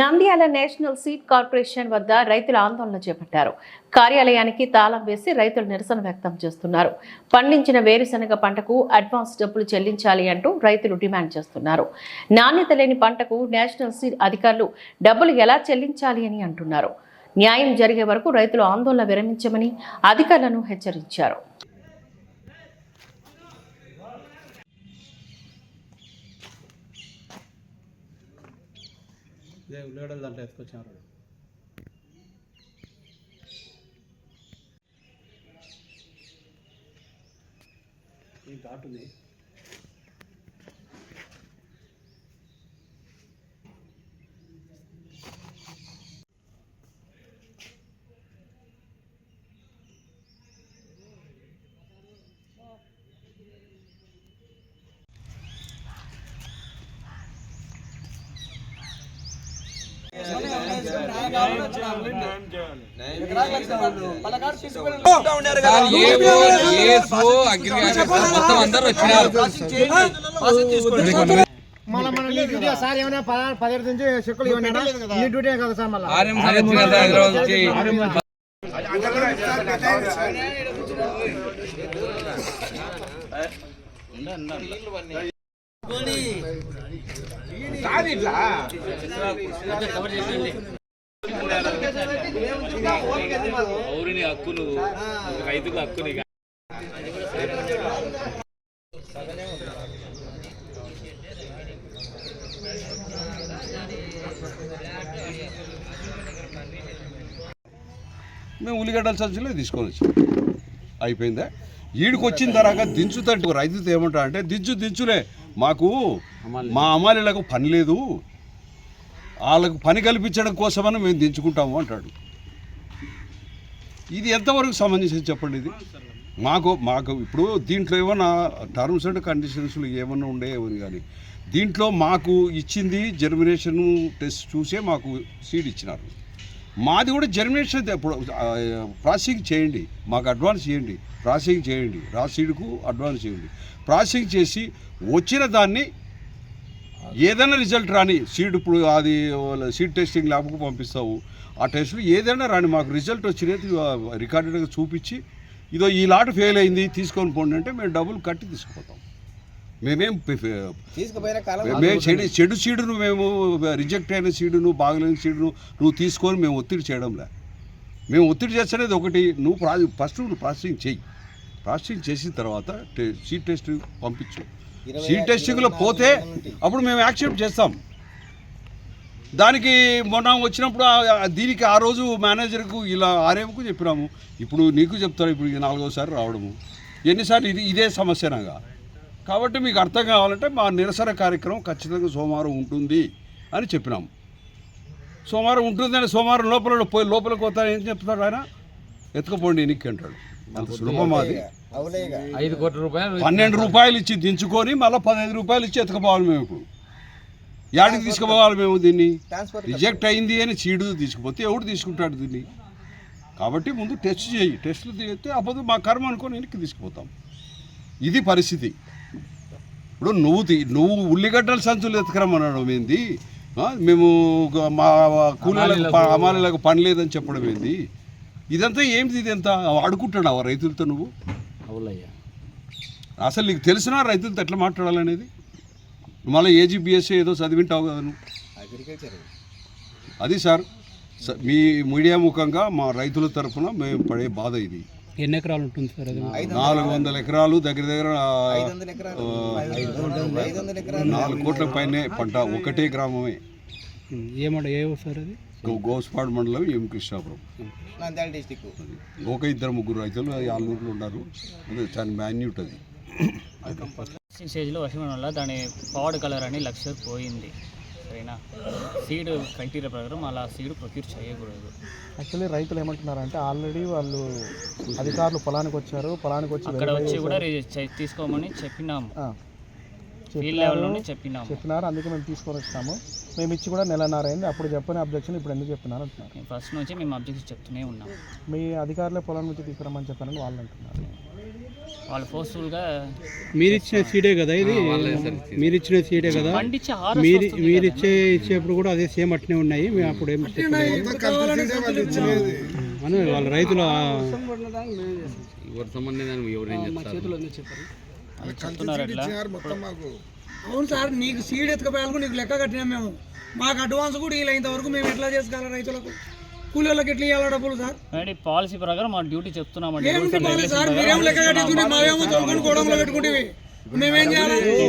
Nandyal national seed corporation వద్ద రైతులు ఆందోళన చేపట్టారు. కార్యాలయానికి తాళం వేసి రైతులు నిరసన వ్యక్తం చేస్తున్నారు. పండించిన వేరుశనగ పంటకు అడ్వాన్స్ డబ్బులు చెల్లించాలి అంటూ రైతులు డిమాండ్ చేస్తున్నారు. నాణ్యత లేని పంటకు నేషనల్ సీడ్ అధికారులు డబ్బులు ఎలా చెల్లించాలి అని అంటున్నారు. న్యాయం జరిగే వరకు రైతులు ఆందోళన విరమించమని అధికారులను హెచ్చరించారు. ఇదే ఉల్లిగడ్డలు దాంట్లో ఎత్తుకొచ్చినారు ఈ ఘాట్ ఉంది. మొత్తం అందరూ వచ్చినారు మళ్ళీ మన నీ డ్యూటీ సార్ ఏమైనా పదహారు పదిహేడు నుంచి చెక్కులు ఇవ్వండి నీ డ్యూటీ కదా సార్ మళ్ళీ పౌరుని హక్కు నువ్వు రైతుకు హక్కు మేము ఉల్లిగడ్డల సంచులే తీసుకొని వచ్చాం. అయిపోయిందా? ఈడికి వచ్చిన తర్వాత దించుతంటే రైతుతో ఏమంటా అంటే దించు దించులే. మాకు మా అమ్మాయిలకు పని లేదు. వాళ్ళకు పని కల్పించడం కోసమని మేము దించుకుంటాము అంటాడు. ఇది ఎంతవరకు సంబంధించింది చెప్పండి ఇది? మాకు మాకు ఇప్పుడు దీంట్లో ఏమన్నా టర్మ్స్ అండ్ కండిషన్స్లు ఏమన్నా ఉండేవని కానీ దీంట్లో మాకు ఇచ్చింది జర్మినేషన్ టెస్ట్ చూసే మాకు సీడ్ ఇచ్చినారు. మాది కూడా జర్మినేషన్ ఇప్పుడు ప్రాసెసింగ్ చేయండి మాకు అడ్వాన్స్ చేయండి ప్రాసెసింగ్ చేయండి రా సీడ్కు అడ్వాన్స్ చేయండి. ప్రాసెసింగ్ చేసి వచ్చిన దాన్ని ఏదైనా రిజల్ట్ రాని సీడ్ ఇప్పుడు అది సీడ్ టెస్టింగ్ ల్యాబ్కు పంపిస్తావు ఆ టెస్ట్లు ఏదైనా రాని మాకు రిజల్ట్ వచ్చినది రికార్డెడ్గా చూపించి ఇదో ఈ లాట్ ఫెయిల్ అయింది తీసుకొని పోండి అంటే మేము డబ్బులు కట్టి తీసుకుపోతాం. మేమేం మేము చెడు చెడు సీడును మేము రిజెక్ట్ అయిన సీడును బాగలేని సీడును నువ్వు తీసుకొని మేము ఒత్తిడి చేయడంలే. మేము ఒత్తిడి చేస్తున్నది ఒకటి నువ్వు ప్రా ఫస్ట్ నువ్వు ప్రాసెసింగ్ చెయ్యి. ప్రాసెసింగ్ చేసిన తర్వాత టే- సీడ్ టెస్ట్ పంపించు. సీడ్ టెస్టింగ్లో పోతే అప్పుడు మేము యాక్సెప్ట్ చేస్తాం. దానికి మొన్న వచ్చినప్పుడు ఆ- దీనికి ఆ రోజు మేనేజర్కు ఇలా ఆర్ఎంకు చెప్పినాము. ఇప్పుడు నీకు చెప్తారు ఇప్పుడు ఇది నాలుగోసారి రావడము. ఎన్నిసార్లు ఇది ఇదే సమస్యనగా. కాబట్టి మీకు అర్థం కావాలంటే మా నిరసన కార్యక్రమం ఖచ్చితంగా సోమవారం ఉంటుంది అని చెప్పినాము. సోమవారం ఉంటుందని సోమవారం లోపల పోయి లోపలికి పోతా ఏం చెప్తాడు ఆయన? ఎత్తుకుపోండి ఎన్నిక అంటాడు. అంత సులభం అది. ఐదు కోట్ల రూపాయలు పన్నెండు రూపాయలు ఇచ్చి దించుకొని మళ్ళీ పదహైదు రూపాయలు ఇచ్చి ఎత్తుకుపోవాలి మేము ఇప్పుడు. యాడికి తీసుకుపోవాలి మేము దీన్ని? రిజెక్ట్ అయింది అని చీడు తీసుకుపోతే ఎవడు తీసుకుంటాడు దీన్ని? కాబట్టి ముందు టెస్ట్ చేయి. టెస్ట్లు చేస్తే అప్పుడు మా కర్మ అనుకొని వెనక్కి తీసుకుపోతాం. ఇది పరిస్థితి. ఇప్పుడు నువ్వు తీ- నువ్వు ఉల్లిగడ్డల సంచులు ఎత్తుకురమ్మనడం ఏంది? ఆ, మేము మా కూలీలకు ప- అమాలీలకు పని లేదని చెప్పడం ఏంది? ఇదంతా ఏంది ఇదంతా? అడుకుంటున్నావా రైతులతో నువ్వు? అవులయ్యా అసలు నీకు తెలిసినా రైతులతో ఎట్లా మాట్లాడాలనేది? మళ్ళీ ఏజీబీఎస్ఏ ఏదో చదివింటావు కదా నువ్వు. అది సార్ మీ మీడియా ముఖంగా మా రైతుల తరఫున మేము పడే బాధ ఇది. ఎన్ని ఎకరాలు ఉంటుంది సార్ అది? నాలుగు వందల ఎకరాలు దగ్గర దగ్గర నాలుగు కోట్ల పైనే పంట ఒకటే గ్రామమే. ఏమంట సార్ అది? గోస్పాడు మండలం ఎం కృష్ణాపురం. నంద్యాల డిస్టిక్ ఒక ఇద్దరు ముగ్గురు రైతులు ఆలూరులో ఉన్నారు. అదే చాలా మాన్యూట్ అది. స్టేజ్లో వర్షం వల్ల దాని పౌడ్ కలర్ అని లక్ష పోయింది. సరేనా? సీడ్ క్రైటీరియా ప్రకారం అలా సీడ్ ప్రొక్యూర్ చేయకూడదు. యాక్చువల్లీ రైతులు ఏమంటున్నారంటే ఆల్రెడీ వాళ్ళు అధికారులు పొలానికి వచ్చారు పొలానికి వచ్చి అక్కడ వచ్చి కూడా తీసుకోమని చెప్పినాము. ఫీల్డ్ లెవెల్ నుండి చెప్పినాము. చెప్పినారు. అందుకే మేము తీసుకొని వచ్చినాము మేము ఇచ్చి కూడా నెలన్నర అయింది అప్పుడు చెప్పని అబ్జెక్షన్ ఇప్పుడు ఎందుకు చెప్తున్నారు అంటున్నారు. ఫస్ట్ నుంచి మేము అబ్జెక్ట్స్ చెప్తూనే ఉన్నాం మీ అధికారులే పొలం నుంచి తీసుకురమ్మని చెప్పారని వాళ్ళు అంటున్నారు. వాళ్ళు ఫోర్స్ఫుల్గా మీరు ఇచ్చిన సీడే కదా ఇది? మీరు ఇచ్చిన సీడే కదా? మీరు మీరు ఇచ్చే ఇచ్చేప్పుడు కూడా అదే సేమ్ అట్నే ఉన్నాయి. మేము అప్పుడు ఏం. అని వాళ్ళ రైతుల ఎవరి సంబంధం అవును సార్ నీకు సీడ్ ఎత్తుకపోయాలకు నీకు లెక్క కట్టినాం మేము. మాకు అడ్వాన్స్ కూడా ఇలా ఇంతవరకు మేము ఎట్లా చేసుకోవాలి రైతులకు? కూలీలకు ఎట్లా ఇవ్వాలి డబ్బులు సార్? అండి పాలసీ ప్రకారం మా డ్యూటీ చెప్తున్నామండి ఏమిటి బాగాలేదు సార్? మీరేం లెక్క కట్టించుకుంటే మావేమో తోలుకొని గోడంలో పెట్టుకుంటే మేమేం చేయాలి?